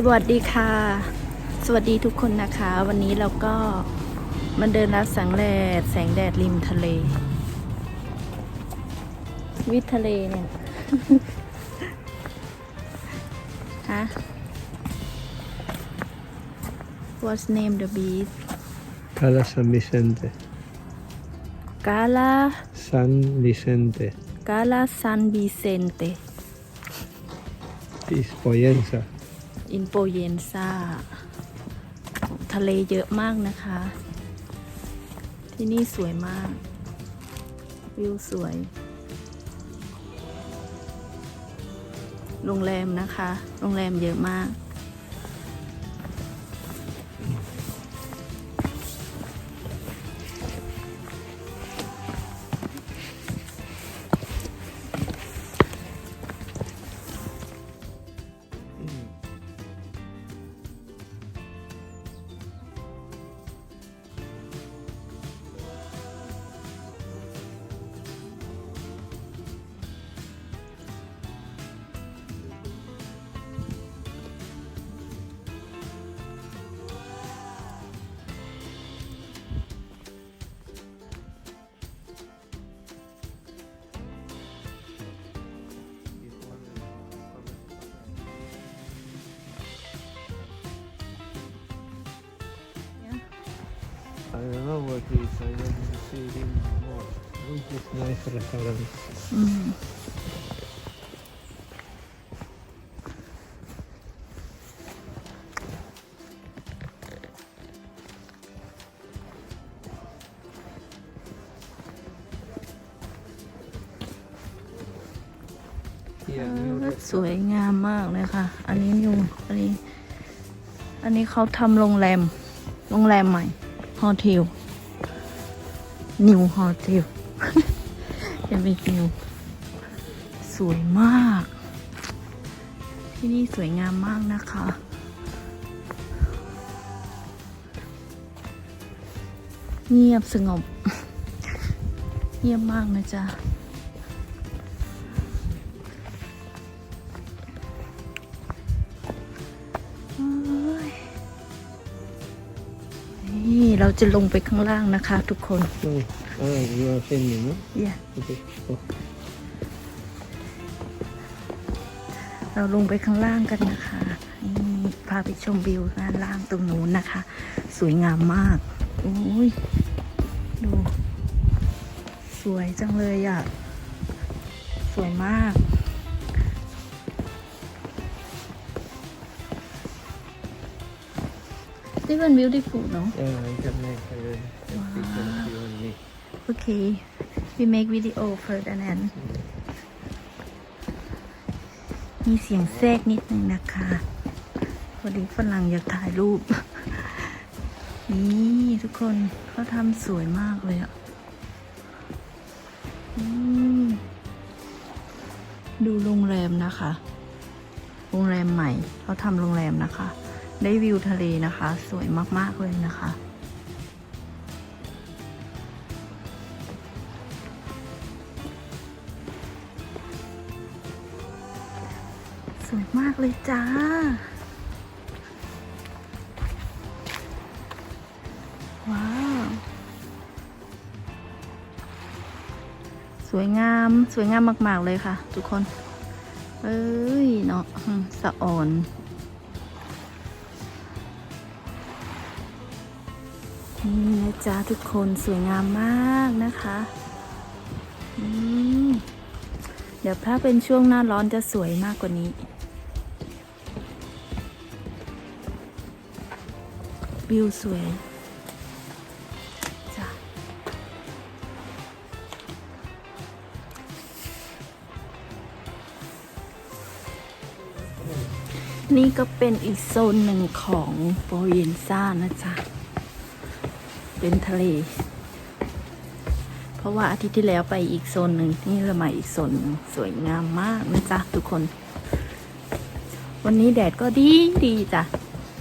สวัสดีค่ะ สวัสดีทุกคนนะคะ วันนี้เราก็มาเดินรับแสงแดดแสงแดดริมทะเล วิททะเลเนี่ยฮะ What's name the beach Cala San Vicente. Gala San Vicente. Gala San Vicente Pispoyensa. อินโปเยนซาทะเลเยอะมากนะคะ ที่นี่สวยมาก วิวสวย โรงแรมนะคะ โรงแรมเยอะมาก Which is nice restaurant. อืม Here, new สวยงามมากเลยค่ะ อันนี้นิวอันนี้ อันนี้เขาทำโรงแรม โรงแรมใหม่ ฮอเทลนิวฮอเทลยังเป็นนิวสวยมาก ที่นี่สวยงามมากนะคะเงียบสงบ เงียบมากนะจ๊ะ เราจะลงไปข้างล่างนะคะ ทุกคน Oh, ah, you are filming, no? เย่ Okay. Oh. เราลงไปข้างล่างกันนะคะนี่พาไปชมวิวด้านล่างตรงนู้นนะคะ สวยงามมากโอ้ยดู สวยจังเลยอะ สวยมาก นี่เป็น beautiful เนอะ Yeah, I can make a, a picture of you and me. โอเค we make video further than มีเสียงแทรกนิดนึงนะคะพอดีฝรั่งอยากถ่ายรูป นี่ทุกคนเขาทำสวยมากเลยอะ่ะอืมดูโรงแรมนะคะ โรงแรมใหม่เขาทำโรงแรมนะคะ ได้วิวทะเลนะคะ สวยมาก ๆ เลยนะคะ สวยมากเลยจ้าว้าว สวยงามสวยงามมาก ๆ เลยค่ะ ทุกคน เอ้ย เนาะสะอ่อน จ๊ะทุกคนสวยงามมากนะคะเดี๋ยวถ้าเป็นช่วงหน้าร้อนจะสวยมากกว่านี้ วิวสวยจ้ะนี่ก็เป็นอีกโซนหนึ่งของโปรเยนซ่านะจ๊ะ เป็นทะเล เพราะว่าอาทิตย์ที่แล้วไปอีกโซนหนึ่งนี่เรามาอีกโซนสวยงามมากนะจ๊ะทุกคน วันนี้แดดก็ดีดีจ้ะ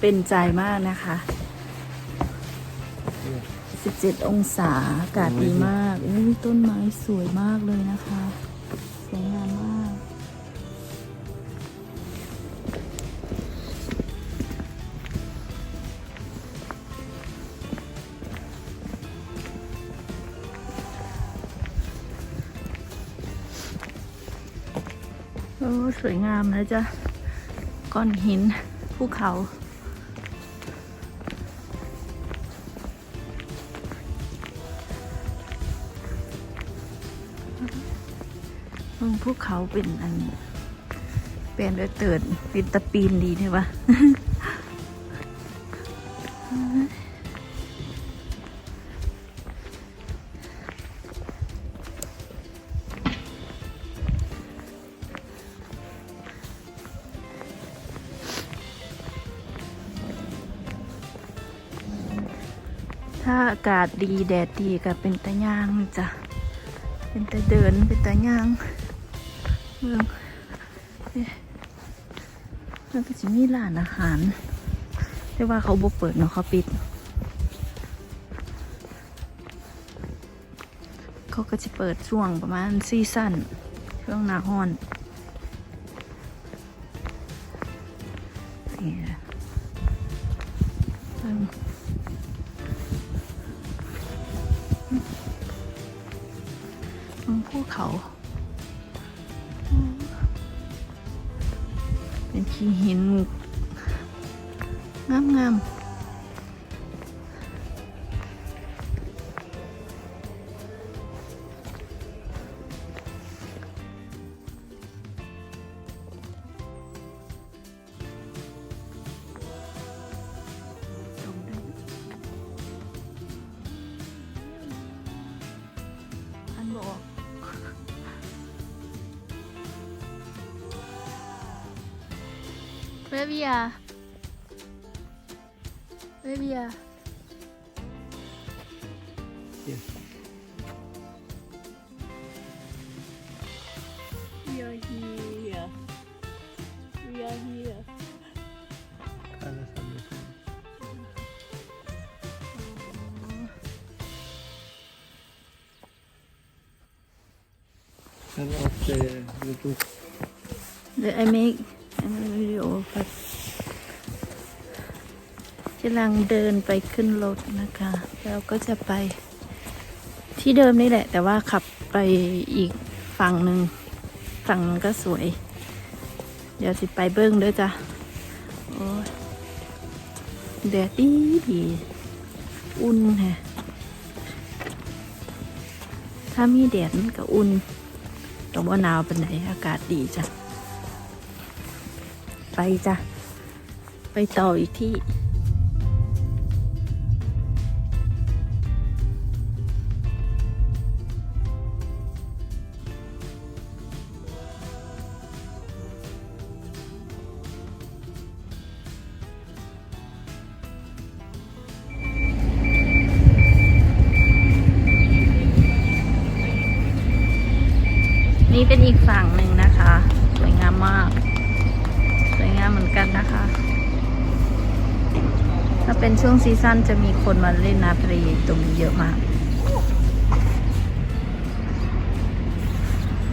เป็นใจมากนะคะ 17 องศาอากาศดีมากอุ้ยต้นไม้สวยมากเลยนะคะ สวยงามนะจ๊ะ ก้อนหินภูเขา มึงภูเขาเป็นอัน เป็นด้วยเติดเป็นตะปีนดีใช่ปะ ถ้าอากาศดีแดดดีก็เป็นตะย่างจ้ะ เป็นตะเดินเป็นตะย่างเมืองเอ๊ะมันก็จะมีร้านอาหาร แต่ว่าเขาบ่เปิดเนาะเขาปิด เขาก็จะเปิดช่วงประมาณซีซั่นช่วงหน้าร้อน เขาเป็นขี้หินงามงาม Where we are? Where we are? Yes. We are here. We are here. Alles Anderson. Turn off the Bluetooth. The I make I make video ครับกำลังเดินไปขึ้นรถนะคะ แล้วก็จะไปที่เดิมนี่แหละ แต่ว่าขับไปอีกฝั่งหนึ่งฝั่งนั้นก็สวย เดี๋ยวสิไปเบิ้งด้วยจ้ะโอ้แดดดีดีอุ่นแฮะถ้ามีแดดมันก็อุ่นแต่ว่าหนาวเป็นไหนอากาศดีจ้ะ ไปจ้ะ ไปต่ออีกที่นี่เป็นอีกฝั่งหนึ่งนะคะ สวยงามมาก สวยงามเหมือน กันนะคะ ถ้าเป็นช่วงซีซั่นจะมีคนมาเล่นน้ำทะเลตรงนี้เยอะมาก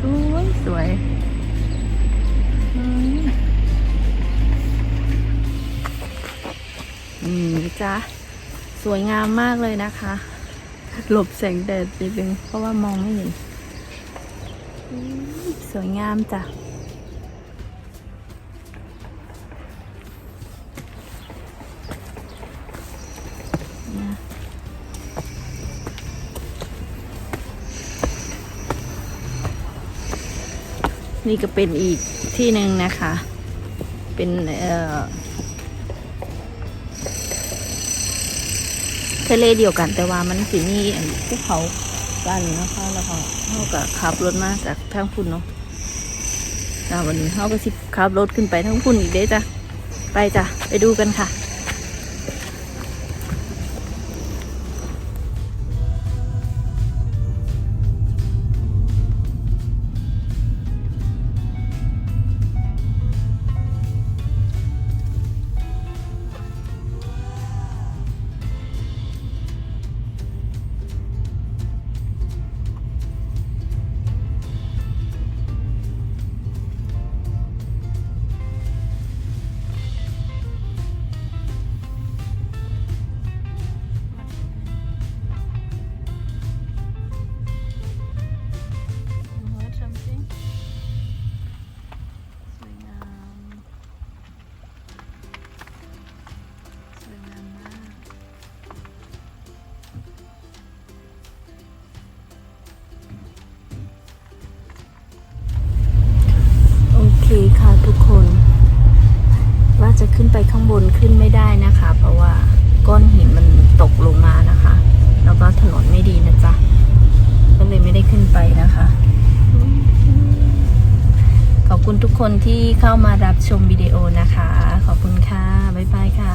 สวยสวยอืมอืมจ้าสวยงามมากเลยนะคะ หลบแสงแดดนิดนึงเพราะว่ามองไม่เห็น สวยงามจ้ะ นี่ก็เป็นอีกที่หนึ่งนะคะ เป็นเออทะเลเดียวกันแต่ว่ามันสิมีอันภูเขากันนะคะแล้วก็เขาก็ขับรถมาจากทางพุ่นเนาะวันนี้เขาก็สิขับรถขึ้นไปทางพุ่นอีกเด้จ้ะไปจ้ะไปดูกันค่ะ ทุกคน ว่าจะขึ้นไปข้างบนขึ้นไม่ได้นะคะ เพราะว่าก้อนหินมันตกลงมานะคะ แล้วก็ถนนไม่ดีนะจ๊ะก็เลยไม่ได้ขึ้นไปนะคะ ขอบคุณทุกคนที่เข้ามารับชมวิดีโอนะคะ ขอบคุณค่ะ บ๊ายบายค่ะ